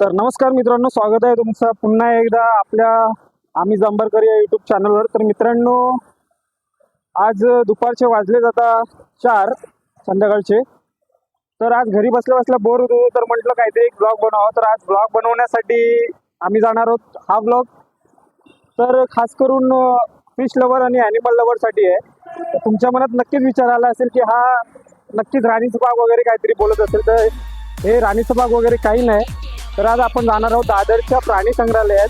तर नमस्कार मित्रांनो स्वागत आहे तुमचं पुन्हा एकदा आपल्या आम्ही जंबरकर या युट्यूब चॅनलवर तर मित्रांनो आज दुपारचे वाजले जाता चार संध्याकाळचे. तर आज घरी बसल्या बसल्या बोर होतो तर म्हटलं काहीतरी एक ब्लॉग बनवावं. तर आज ब्लॉग बनवण्यासाठी आम्ही जाणार आहोत हा ब्लॉग तर खास करून फिश लवर आणि ॲनिमल लवरसाठी आहे. तुमच्या मनात नक्कीच विचार आला असेल की हा नक्कीच राणीचा बाग वगैरे काहीतरी बोलत असेल. तर हे राणीचा बाग वगैरे काही नाही. तर आज आपण जाणार आहोत दादरच्या प्राणी संग्रहालयात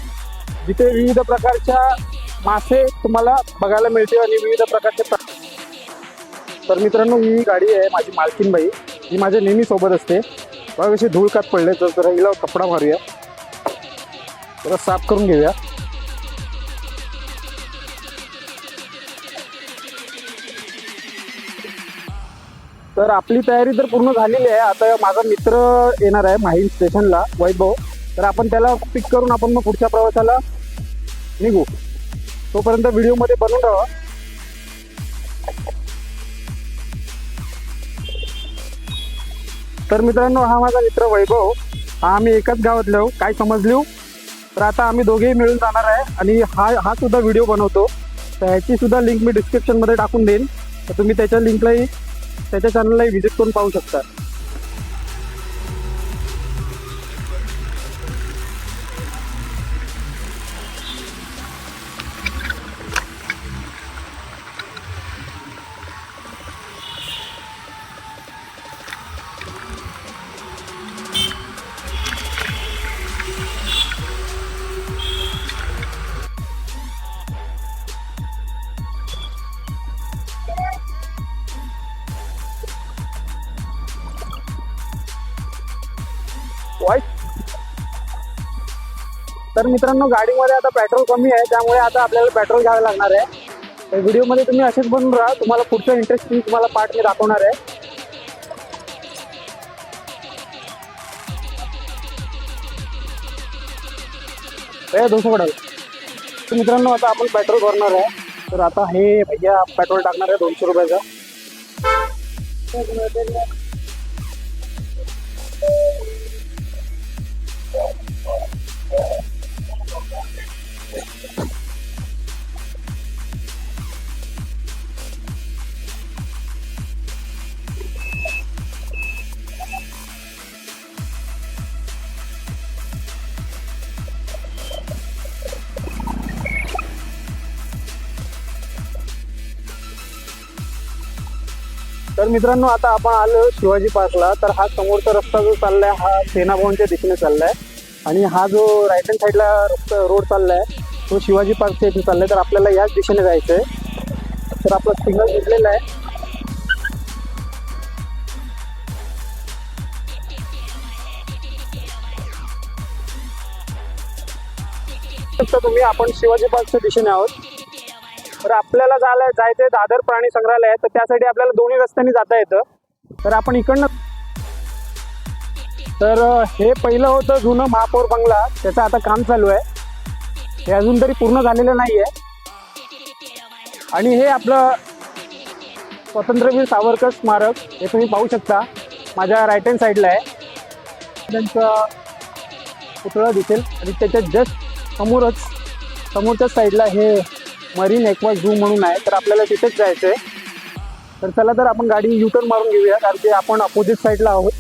जिथे विविध प्रकारच्या मासे तुम्हाला बघायला मिळतील आणि विविध प्रकारचे तर मित्रांनो ही गाडी आहे माझी मालकीनबाई. ही माझ्या नेहमी सोबत असते. बघा कशी धूळ कात पडले तर जरा हिला कपडा मारूया. जरा साफ करून घेऊया. तर आपली तयारी तर पूर्ण झालेली आहे. आता माझा मित्र येणार आहे माहीम स्टेशनला वैभव. तर आपण त्याला पिक करून आपण मग पुढच्या प्रवासाला निघू. तोपर्यंत व्हिडिओमध्ये बनवून राहा. तर मित्रांनो हा माझा मित्र वैभव. हा आम्ही एकाच गावातले आहोत. काय समजलो? तर आता आम्ही दोघेही मिळून जाणार आहे आणि हा हा सुद्धा व्हिडिओ बनवतो. तर ह्याची सुद्धा लिंक मी डिस्क्रिप्शनमध्ये टाकून देईन. तर तुम्ही त्याच्या लिंकलाही त्याच्या चॅनलला व्हिजिट करून पाहू शकता. तर मित्रांनो गाडीमध्ये आता पेट्रोल कमी आहे त्यामुळे आता आपल्याला पेट्रोल घ्यावं लागणार आहे. तर व्हिडिओमध्ये तुम्ही असेच बनून राहा तुम्हाला पुढचं इंटरेस्टिंग तुम्हाला पार्ट मी दाखवणार आहे. दोनशे पडाल. तर मित्रांनो आता आपण पेट्रोल भरणार आहे. तर आता हे भैया पेट्रोल टाकणार आहे दोनशे रुपयाचं. तर मित्रांनो आता आपण आलो शिवाजी पार्कला. तर हा समोरचा रस्ता जो चाललाय हा सेना भवनच्या दिशेने चाललाय. आणि हा जो राईट हँड साईडला रस्ता रोड चाललाय तो शिवाजी पार्कच्या इथे चाललाय. तर आपल्याला याच दिशेने जायचं आहे तर आपलं सिग्नल घेतलेलं आहे. तुम्ही आपण शिवाजी पार्कच्या दिशेने आहोत. तर आपल्याला जायला जायचंय दादर प्राणी संग्रहालय तर त्यासाठी आपल्याला दोन्ही रस्त्यांनी जाता येतं. तर आपण इकडनं तर हे पहिलं होतं जुनं महापौर बंगला. त्याचं आता काम चालू आहे. हे अजून तरी पूर्ण झालेलं नाही आहे आणि हे आपलं स्वातंत्र्यवीर सावरकर स्मारक हे तुम्ही पाहू शकता. माझ्या राईट हँड साईडला आहे. त्यांचं पुतळा दिसेल. आणि त्याच्या जस्ट समोरच समोरच्याच साईडला हे मरीन एक्वा झू म्हणून आहे तर आपल्याला तिथेच जायचं आहे तर चला तर आपण गाडी युटर्न मारून घेऊया कारण की आपण अपोजिट साईडला आहोत.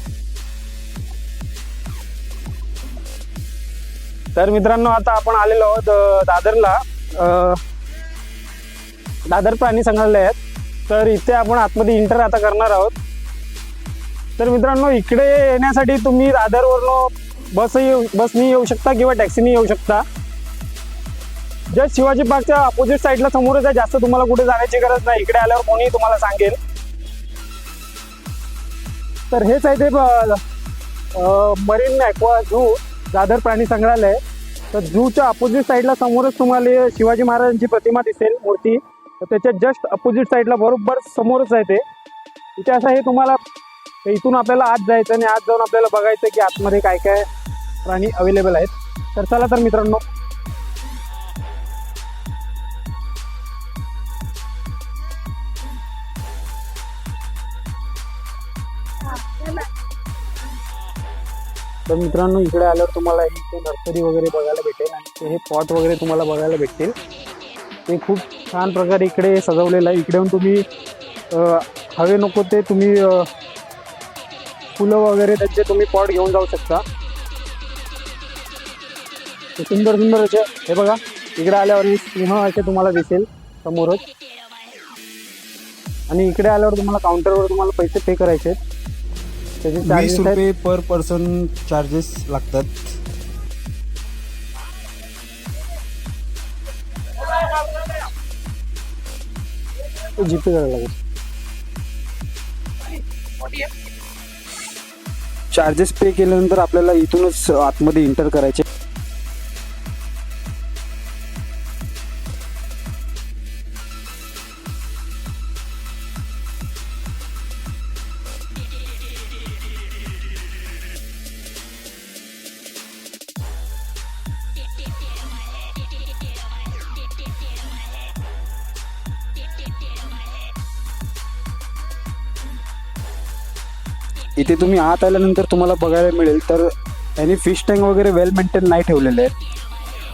तर मित्रांनो आता आपण आलेलो आहोत दादरला. दादर प्राणी संग्रहालयात. तर इथे आपण आतमध्ये इंटर आता करणार आहोत. तर मित्रांनो इकडे येण्यासाठी तुम्ही दादरवरनं बसही येऊ बसनी येऊ शकता किंवा टॅक्सीनी येऊ शकता. जस्ट शिवाजी पार्कच्या अपोजिट साईडला समोरच आहे. जास्त तुम्हाला कुठे जाण्याची गरज नाही. इकडे आल्यावर कोणी तुम्हाला सांगेल. तर हेच आहे ते मरीन ॲक्वा झू दादर प्राणी संग्रहालय. तर झूच्या अपोजिट साईडला समोरच तुम्हाला शिवाजी महाराजांची प्रतिमा दिसेल मूर्ती. तर त्याच्या जस्ट अपोजिट साईडला बरोबर समोरच आहे ते. इथे असं हे तुम्हाला इथून आपल्याला आत जायचं आणि आत जाऊन आपल्याला बघायचं की आतमध्ये काय काय प्राणी अवेलेबल आहेत. तर चला तर मित्रांनो तर मित्रांनो इकडे आल्यावर तुम्हाला इथे नर्सरी वगैरे बघायला भेटेल आणि हे पॉट वगैरे तुम्हाला बघायला भेटतील. ते खूप छान प्रकारे इकडे सजवलेलं आहे. इकडे तुम्ही हवे नको ते तुम्ही फुलं वगैरे त्यांचे तुम्ही पॉट घेऊन जाऊ शकता. सुंदर सुंदर असे हे बघा इकडे आल्यावर सिंह असे तुम्हाला दिसेल समोरच. आणि इकडे आल्यावर तुम्हाला काउंटरवर तुम्हाला पैसे पे करायचे आहेत. त्याचे वीस चार्जेस रुपये पर पर्सन चार्जेस लागतात. जीपे करायला लागेल. चार्जेस पे केल्यानंतर आपल्याला इथूनच आतमध्ये इंटर करायचे. इथे तुम्ही आत आल्यानंतर तुम्हाला बघायला मिळेल. तर यांनी फिश टँक वगैरे वेल मेंटेन नाही ठेवलेले आहेत.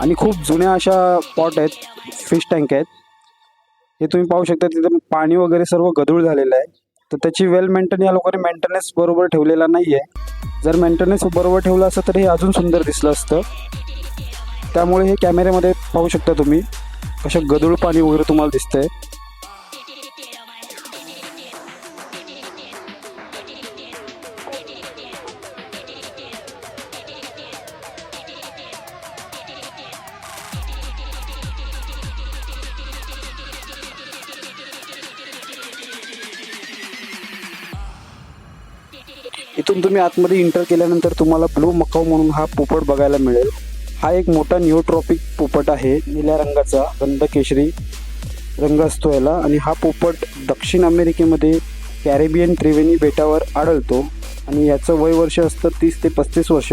आणि खूप जुन्या अशा पॉट आहेत फिश टँक आहेत. हे तुम्ही पाहू शकता तिथे पाणी वगैरे सर्व गधूळ झालेलं आहे. तर त्याची वेल मेंटेन या लोकांनी मेंटेनन्स बरोबर ठेवलेला नाही आहे जर मेंटेनन्स बरोबर ठेवलं असतं तर हे अजून सुंदर दिसलं असतं. त्यामुळे हे कॅमेऱ्यामध्ये पाहू शकता तुम्ही कशा गदूळ पाणी वगैरे तुम्हाला दिसतंय. इथून तुम्ही आतमध्ये इंटर केल्यानंतर तुम्हाला ब्लू मकाऊ म्हणून हा पोपट बघायला मिळेल. हा एक मोठा न्यूट्रॉपिक पोपट आहे निळ्या रंगाचा गंध केशरी रंग असतो याला. आणि हा पोपट दक्षिण अमेरिकेमध्ये कॅरेबियन त्रिवेणी बेटावर आढळतो. आणि याचं वय वर्ष असतं तीस ते पस्तीस वर्ष.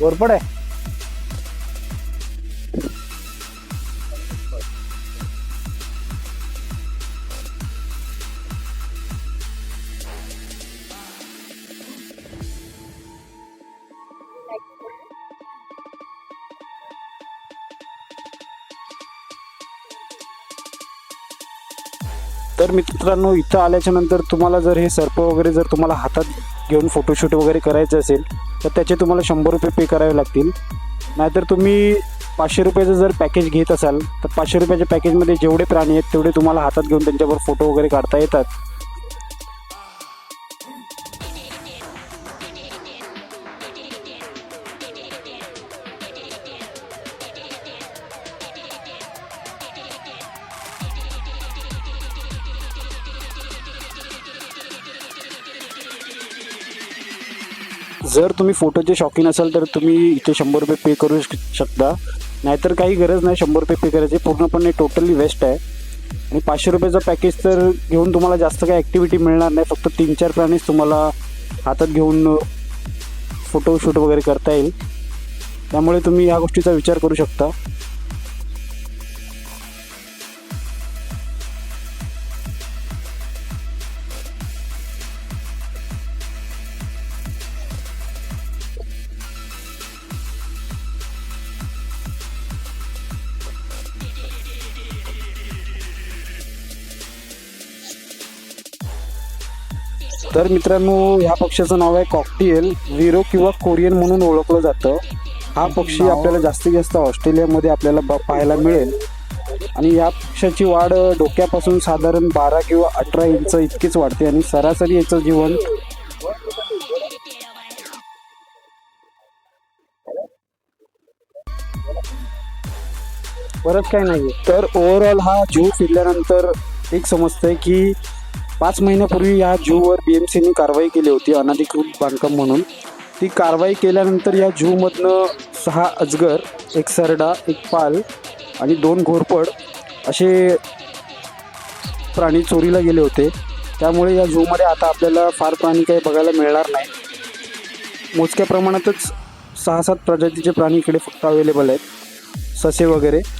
वरपड आहे तर मित्रांनो इथं आल्याच्यानंतर तुम्हाला जर हे सर्प वगैरे जर तुम्हाला हातात घेऊन फोटोशूट वगैरे करायचं असेल तर त्याचे तुम्हाला शंभर रुपये पे करावे लागतील. नाहीतर तुम्ही पाचशे रुपयाचं जर पॅकेज घेत असाल तर पाचशे रुपयाच्या पॅकेजमध्ये जेवढे प्राणी आहेत तेवढे तुम्हाला हातात घेऊन त्यांच्यावर फोटो वगैरे काढता येतात. जर तुम्ही फोटोचे शौकीन असाल तर तुम्ही इथे शंभर रुपये पे करू शकता. नाहीतर काही गरज नाही शंभर रुपये पे करायची. पूर्णपणे टोटली वेस्ट आहे. आणि पाचशे रुपयाचं पॅकेज तर घेऊन तुम्हाला जास्त काही ॲक्टिव्हिटी मिळणार नाही. फक्त तीन चार प्राणीच तुम्हाला हातात घेऊन फोटोशूट वगैरे करता येईल. त्यामुळे तुम्ही या गोष्टीचा विचार करू शकता. तर मित्रांनो ह्या पक्ष्याचं नाव आहे कॉकटेल विरो किंवा कोरियन म्हणून ओळखलं जातं. हा पक्षी आपल्याला जास्तीत जास्त ऑस्ट्रेलियामध्ये आपल्याला ब- पाहायला मिळेल. आणि या पक्षाची वाढ डोक्यापासून साधारण बारा किंवा अठरा इंच इतकीच वाढते आणि सरासरी याचं जीवन परत काय नाही तर ओव्हरऑल हा जू फिरल्यानंतर एक समजतंय की पाच महिन्यापूर्वी या जूवर बी एम सीने कारवाई केली होती अनधिकृत बांधकाम म्हणून. ती कारवाई केल्यानंतर या जूमधनं सहा अजगर एक सरडा एक पाल आणि दोन घोरपड असे प्राणी चोरीला गेले होते. त्यामुळे या झूमध्ये आता आपल्याला फार प्राणी काही बघायला मिळणार नाही. मोजक्या प्रमाणातच सहा सात प्रजातीचे प्राणी इकडे फक्त अवेलेबल आहेत. ससे वगैरे.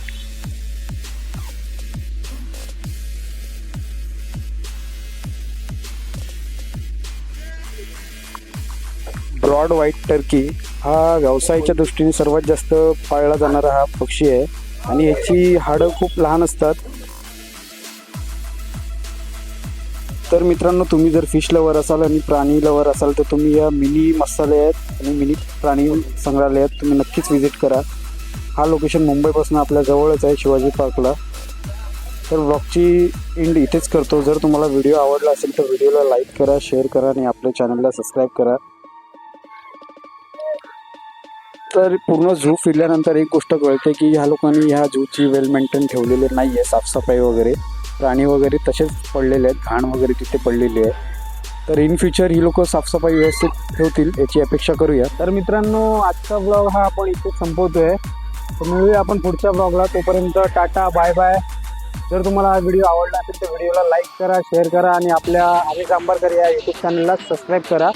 ब्रॉड व्हाईट टर्की हा व्यवसायाच्या दृष्टीने सर्वात जास्त पाळला जाणारा हा पक्षी आहे. आणि याची हाडं खूप लहान असतात. तर मित्रांनो तुम्ही जर फिश लवर असाल आणि प्राणी लवर असाल तर तुम्ही या मिनी मसाल्यात आणि मिनी प्राणी संग्रहालयात तुम्ही नक्कीच व्हिजिट करा. हा लोकेशन मुंबईपासून आपल्या जवळच आहे शिवाजी पार्कला तर ब्लॉगची इंड इथेच करतो. जर तुम्हाला व्हिडिओ आवडला असेल तर व्हिडिओला लाईक करा शेअर करा आणि आपल्या चॅनलला सबस्क्राईब करा. तर पूर्ण झू फिरल्यानंतर एक गोष्ट कळते की ह्या लोकांनी ह्या झूची वेल मेंटेन ठेवलेली नाही आहे साफसफाई वगैरे. प्राणी वगैरे तसेच पडलेले आहेत घाण वगैरे तिथे पडलेली आहे. तर इन फ्युचर ही लोक साफसफाई व्यवस्थित ठेवतील याची अपेक्षा करूया. तर मित्रांनो आजचा ब्लॉग हा आपण इथे संपवतोय. तर मिळूया आपण पुढच्या ब्लॉगला तोपर्यंत टाटा बाय बाय जर तुम्हाला हा व्हिडिओ आवडला असेल तर व्हिडिओला लाईक करा शेअर करा आणि आपल्या आम्ही जांभरकर या यूट्यूब चॅनलला सबस्क्राईब करा.